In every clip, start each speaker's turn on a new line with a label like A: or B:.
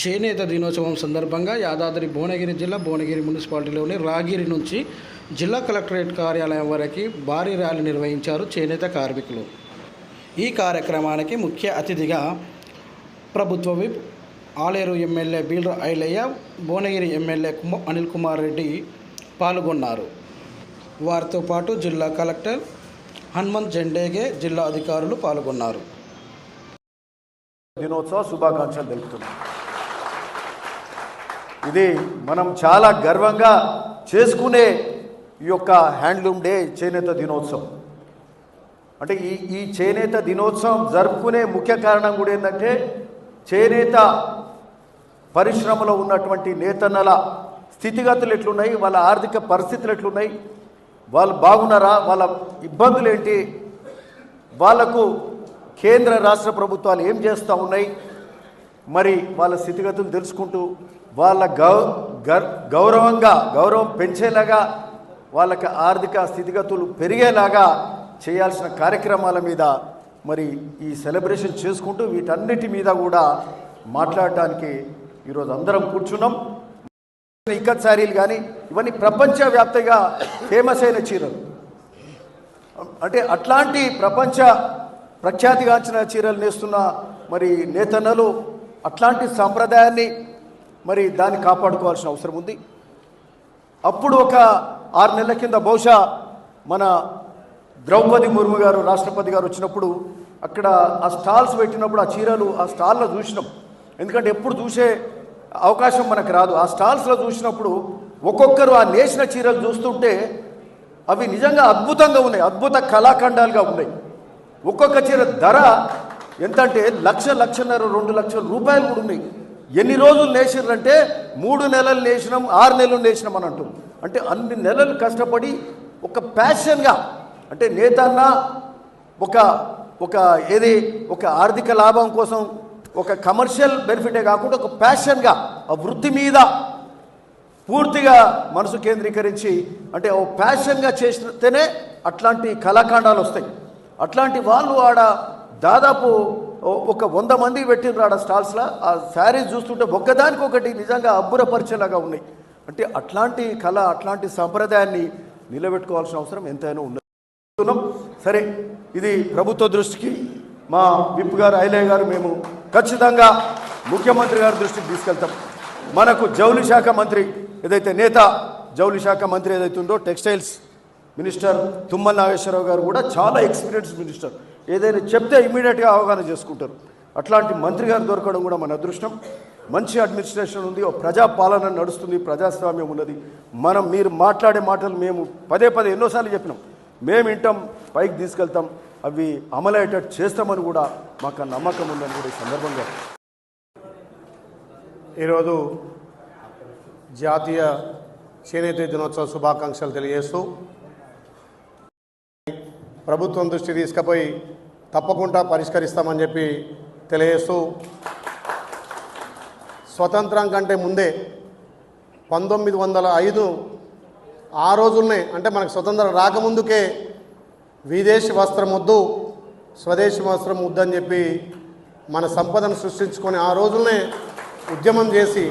A: చేనేత దినోత్సవం సందర్భంగా యాదాద్రి భువనగిరి జిల్లా భువనగిరి మున్సిపాలిటీలోని రాగిరి నుంచి జిల్లా కలెక్టరేట్ కార్యాలయం వరకు భారీ ర్యాలీ నిర్వహించారు చేనేత కార్మికులు. ఈ కార్యక్రమానికి ముఖ్య అతిథిగా ప్రభుత్వ whip Aleru MLA Beerla Ailaiah Bhuvanagiri MLA Anil Kumar Reddy పాల్గొన్నారు. వారితో పాటు జిల్లా కలెక్టర్ హనుమంత్ జెండేగే జిల్లా అధికారులు పాల్గొన్నారు.
B: దినోత్సవ శుభాకాంక్షలు తెలుపుతున్నాను ఇది మనం చాలా గర్వంగా చేసుకునే ఈ యొక్క హ్యాండ్లూమ్ డే చేనేత దినోత్సవం. అంటే ఈ ఈ చేనేత దినోత్సవం జరుపుకునే ముఖ్య కారణం కూడా ఏంటంటే చేనేత పరిశ్రమలో ఉన్నటువంటి నేతన్నల స్థితిగతులు ఎట్లున్నాయి వాళ్ళ ఆర్థిక పరిస్థితులు ఎట్లున్నాయి వాళ్ళు బాగున్నారా వాళ్ళ ఇబ్బందులు ఏంటి వాళ్ళకు కేంద్ర రాష్ట్ర ప్రభుత్వాలు ఏం చేస్తూ ఉన్నాయి మరి వాళ్ళ స్థితిగతులు తెలుసుకుంటూ వాళ్ళ గౌ గౌరవంగా గౌరవం పెంచేలాగా వాళ్ళకి ఆర్థిక స్థితిగతులు పెరిగేలాగా చేయాల్సిన కార్యక్రమాల మీద మరి ఈ సెలబ్రేషన్ చేసుకుంటూ వీటన్నిటి మీద కూడా మాట్లాడటానికి ఈరోజు అందరం కూర్చున్నాం. ఇక్కత్ శారీలు కానీ ఇవన్నీ ప్రపంచవ్యాప్తంగా ఫేమస్ అయిన చీరలు. అంటే అట్లాంటి ప్రపంచ ప్రఖ్యాతిగాంచిన చీరలు నేస్తున్న మరి నేతన్నలు అట్లాంటి సాంప్రదాయాన్ని మరి దాన్ని కాపాడుకోవాల్సిన అవసరం ఉంది. అప్పుడు ఒక ఆరు నెలల కింద బహుశా మన ద్రౌపది ముర్ము గారు రాష్ట్రపతి గారు వచ్చినప్పుడు అక్కడ ఆ స్టాల్స్ పెట్టినప్పుడు ఆ చీరలు ఆ స్టాల్లో చూసినాం. ఎందుకంటే ఎప్పుడు చూసే అవకాశం మనకు రాదు. ఆ స్టాల్స్లో చూసినప్పుడు ఒక్కొక్కరు ఆ నేసిన చీరలు చూస్తుంటే అవి నిజంగా అద్భుతంగా ఉన్నాయి. అద్భుత కళాఖండాలుగా ఉన్నాయి. ఒక్కొక్క చీర ధర ఎంత అంటే లక్ష లక్షన్నర రెండు లక్షల రూపాయలు కూడా ఉన్నాయి. ఎన్ని రోజులు నేసిర్రంటే మూడు నెలలు నేసినాం ఆరు నెలలు నేసినాం అని అంటుంది అంటే అన్ని నెలలు కష్టపడి ఒక ప్యాషన్గా అంటే నేతన్న ఒక ఒక ఏది ఒక ఆర్థిక లాభం కోసం ఒక కమర్షియల్ బెనిఫిటే కాకుండా ఒక ప్యాషన్గా ఆ వృత్తి మీద పూర్తిగా మనసు కేంద్రీకరించి అంటే ఓ ప్యాషన్గా చేస్తేనే అట్లాంటి కళాఖండాలు వస్తాయి. అట్లాంటి వాళ్ళు ఆడ దాదాపు ఒక వంద మంది పెట్టిండ్రు ఆడ స్టాల్స్లో ఆ శారీస్ చూస్తుంటే ఒక్కదానికి ఒకటి నిజంగా అబ్బురపరిచేలాగా ఉన్నాయి. అంటే అట్లాంటి కళ అట్లాంటి సాంప్రదాయాన్ని నిలబెట్టుకోవాల్సిన అవసరం ఎంతైనా ఉన్నది. సరే ఇది ప్రభుత్వ దృష్టికి మా విప్ గారు ఐలయ్య గారు మేము ఖచ్చితంగా ముఖ్యమంత్రి గారి దృష్టికి తీసుకెళ్తాం. మనకు జౌలి శాఖ మంత్రి ఏదైతే నేత జౌలి శాఖ మంత్రి ఏదైతే ఉందో టెక్స్టైల్స్ మినిస్టర్ తుమ్మల నాగేశ్వరరావు గారు కూడా చాలా ఎక్స్పీరియన్స్ మినిస్టర్. ఏదైనా చెప్తే ఇమీడియట్గా అవగాహన చేసుకుంటారు. అట్లాంటి మంత్రి గారు దొరకడం కూడా మన అదృష్టం. మంచి అడ్మినిస్ట్రేషన్ ఉంది ఓ ప్రజా పాలన నడుస్తుంది ప్రజాస్వామ్యం ఉన్నది. మనం మీరు మాట్లాడే మాటలు మేము పదే పదే ఎన్నోసార్లు చెప్పినాం. మేము వింటాం పైకి తీసుకెళ్తాం అవి అమలయ్యేటట్టు చేస్తామని కూడా మాకు నమ్మకం ఉందని కూడా ఈ సందర్భంగా.
C: ఈరోజు జాతీయ చేనేత దినోత్సవ శుభాకాంక్షలు తెలియజేస్తూ ప్రభుత్వం దృష్టి తీసుకుపోయి తప్పకుండా పరిష్కరిస్తామని చెప్పి తెలియజేస్తూ స్వతంత్రం కంటే ముందే పంతొమ్మిది వందల ఐదు ఆ రోజుల్నే అంటే మనకు స్వతంత్రం రాకముందుకే విదేశీ వస్త్రం వద్దు స్వదేశీ వస్త్రం వద్దని చెప్పి మన సంపదను సృష్టించుకొని ఆ రోజుల్నే ఉద్యమం చేసి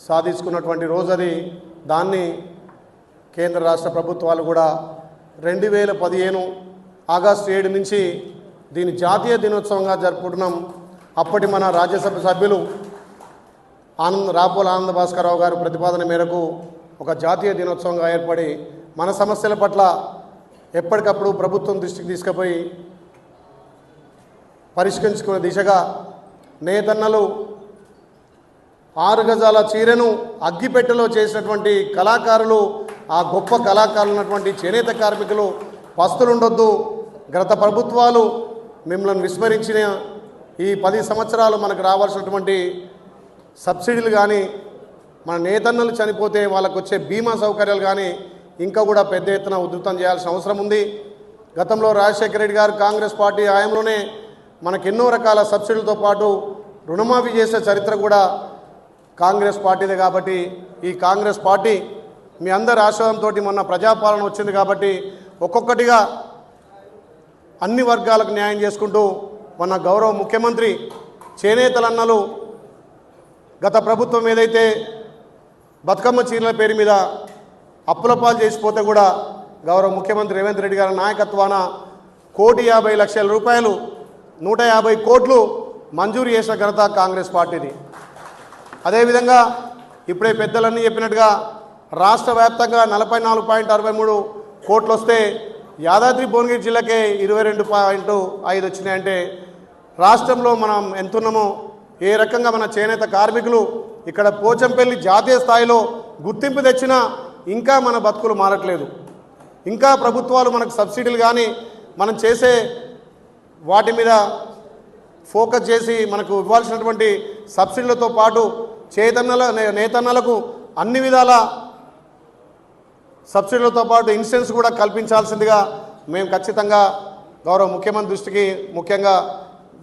C: సాధించుకున్నటువంటి రోజు అది దాన్ని కేంద్ర రాష్ట్ర ప్రభుత్వాలు కూడా రెండు వేల పదిహేను ఆగస్టు ఏడు నుంచి దీని జాతీయ దినోత్సవంగా జరుపుకుంటున్నాం. అప్పటి మన రాజ్యసభ సభ్యులు ఆనంద్ రాపోల ఆనంద భాస్కరరావు గారు ప్రతిపాదన మేరకు ఒక జాతీయ దినోత్సవంగా ఏర్పడి మన సమస్యల పట్ల ఎప్పటికప్పుడు ప్రభుత్వం దృష్టికి తీసుకుపోయి పరిష్కరించుకునే దిశగా నేతన్నలు ఆరు గజాల చీరను అగ్గిపెట్టెలో చేసినటువంటి కళాకారులు ఆ గొప్ప కళాకారులు ఉన్నటువంటి చేనేత కార్మికులు పస్తులుండొద్దు. గత ప్రభుత్వాలు మిమ్మల్ని విస్మరించిన ఈ పది సంవత్సరాలు మనకు రావాల్సినటువంటి సబ్సిడీలు కానీ మన నేతన్నలు చనిపోతే వాళ్ళకు వచ్చే బీమా సౌకర్యాలు కానీ ఇంకా కూడా పెద్ద ఎత్తున ఉధృతం చేయాల్సిన అవసరం ఉంది. గతంలో రాజశేఖర రెడ్డి గారు కాంగ్రెస్ పార్టీ హయాంలోనే మనకు ఎన్నో రకాల సబ్సిడీలతో పాటు రుణమాఫీ చేసే చరిత్ర కూడా కాంగ్రెస్ పార్టీదే కాబట్టి ఈ కాంగ్రెస్ పార్టీ మీ అందరి ఆశయంతో మొన్న ప్రజాపాలన వచ్చింది కాబట్టి ఒక్కొక్కటిగా అన్ని వర్గాలకు న్యాయం చేసుకుంటూ మన గౌరవ ముఖ్యమంత్రి చేనేతలన్నలు గత ప్రభుత్వం ఏదైతే బతుకమ్మ చీరల పేరు మీద అప్పుల పాలు చేసిపోతే కూడా గౌరవ ముఖ్యమంత్రి రేవంత్ రెడ్డి గారి నాయకత్వాన కోటి యాభై లక్షల రూపాయలు నూట యాభై కోట్లు మంజూరు చేసిన ఘనత కాంగ్రెస్ పార్టీది. అదేవిధంగా ఇప్పుడే పెద్దలన్నీ చెప్పినట్టుగా రాష్ట్ర వ్యాప్తంగా నలభై నాలుగు పాయింట్ అరవై మూడు కోట్లు వస్తే యాదాద్రి భువనగిరి జిల్లాకే ఇరవై రెండు పాయింట్ ఐదు వచ్చినాయంటే రాష్ట్రంలో మనం ఎంతున్నామో ఏ రకంగా మన చేనేత కార్మికులు ఇక్కడ పోచంపల్లి జాతీయ స్థాయిలో గుర్తింపు తెచ్చినా ఇంకా మన బతుకులు మారట్లేదు. ఇంకా ప్రభుత్వాలు మనకు సబ్సిడీలు కానీ మనం చేసే వాటి మీద ఫోకస్ చేసి మనకు ఇవ్వాల్సినటువంటి సబ్సిడీలతో పాటు చేతన్నల నేతన్నలకు అన్ని విధాల సబ్సిడీలతో పాటు ఇన్సూరెన్స్ కూడా కల్పించాల్సిందిగా మేము ఖచ్చితంగా గౌరవ ముఖ్యమంత్రి దృష్టికి ముఖ్యంగా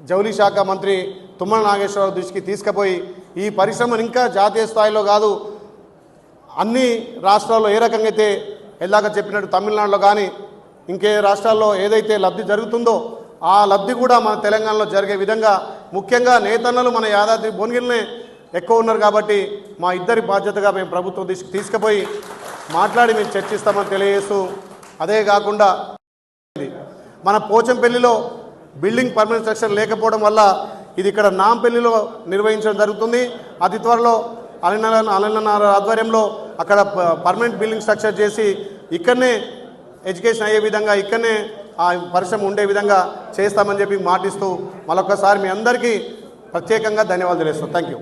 C: జౌలి శాఖ మంత్రి తుమ్మల నాగేశ్వరరావు దృష్టికి తీసుకుపోయి ఈ పరిశ్రమను ఇంకా జాతీయ స్థాయిలో కాదు అన్ని రాష్ట్రాల్లో ఏ రకంగా అయితే ఎలాగ చెప్పినట్టు తమిళనాడులో కానీ ఇంకే రాష్ట్రాల్లో ఏదైతే లబ్ధి జరుగుతుందో ఆ లబ్ధి కూడా మన తెలంగాణలో జరిగే విధంగా ముఖ్యంగా నేతన్నలు మన యాదాద్రి భువనగిరినే ఎక్కువ ఉన్నారు కాబట్టి మా ఇద్దరి బాధ్యతగా మేము ప్రభుత్వం తీసుకుపోయి మాట్లాడి మేము చర్చిస్తామని తెలియజేస్తూ అదే కాకుండా మన పోచంపల్లిలో బిల్డింగ్ పర్మనెంట్ స్ట్రక్చర్ లేకపోవడం వల్ల ఇది ఇక్కడ నాంపల్లిలో నిర్వహించడం జరుగుతుంది. అతి త్వరలో అలన అలనన్నారు ఆధ్వర్యంలో అక్కడ పర్మనెంట్ బిల్డింగ్ స్ట్రక్చర్ చేసి ఇక్కడనే ఎడ్యుకేషన్ అయ్యే విధంగా ఇక్కడనే ఆ పరిశ్రమ ఉండే విధంగా చేస్తామని చెప్పి మాటిస్తూ మరొకసారి మీ అందరికీ ప్రత్యేకంగా ధన్యవాదాలు తెలుస్తాం. Thank you